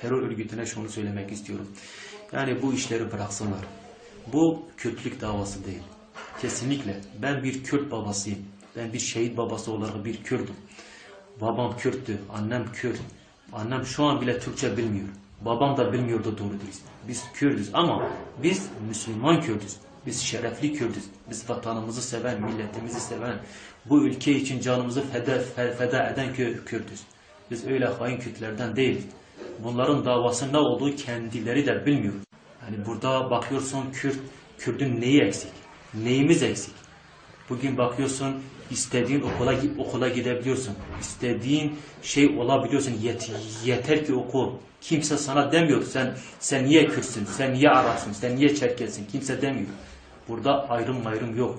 terör örgütüne şunu söylemek istiyorum. Yani bu işleri bıraksınlar. Bu Kürtlük davası değil. Kesinlikle. Ben bir Kürt babasıyım. Ben bir şehit babası olarak bir Kürt'üm. Babam Kürttü, annem Kürt. Annem şu an bile Türkçe bilmiyor. Babam da bilmiyordu doğru dürüst. Biz Kürdüz ama biz Müslüman Kürdüz. Biz şerefli Kürdüz. Biz vatanımızı seven, milletimizi seven, bu ülke için canımızı feda, fe- feda eden Kü- Kürdüz. Biz öyle hain Kürtlerden değiliz. Bunların davası ne olduğu kendileri de bilmiyor. Yani burada bakıyorsun Kürt, Kürt'ün neyi eksik? Neyimiz eksik? Bugün bakıyorsun istediğin okula okula gidebiliyorsun. İstediğin şey olabiliyorsun. Yet, yeter ki oku. Kimse sana demiyor sen sen niye Kürtsün, sen niye Arapsın, sen niye Çerkezsin. Kimse demiyor. Burada ayrım ayrım yok.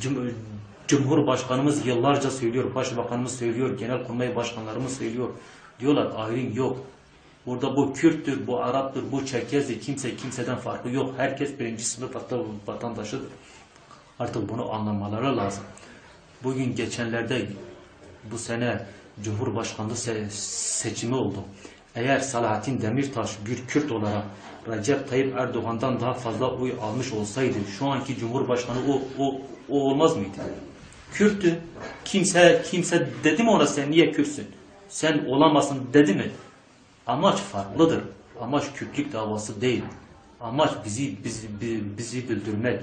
Cum- Cumhurbaşkanımız yıllarca söylüyor, Başbakanımız söylüyor, Genelkurmay Başkanlarımız söylüyor. Diyorlar ayrım yok. Burada bu Kürttür, bu Arap'tır, bu Çerkez'dir. Kimse kimseden farkı yok. Herkes birinci sınıf vatan- vatandaşıdır. Artık bunu anlamaları lazım. Bugün geçenlerde bu sene Cumhurbaşkanlığı se- seçimi oldu. Eğer Selahattin Demirtaş bir Kürt olarak Recep Tayyip Erdoğan'dan daha fazla oy almış olsaydı şu anki Cumhurbaşkanı o, o, o olmaz mıydı? Kürttü. Kimse kimse dedi mi ona sen niye Kürtsün? Sen olamazsın dedi mi? Amaç farklıdır. Amaç Kürtlük davası değil. Amaç bizi bizi bi- bizi güldürmek,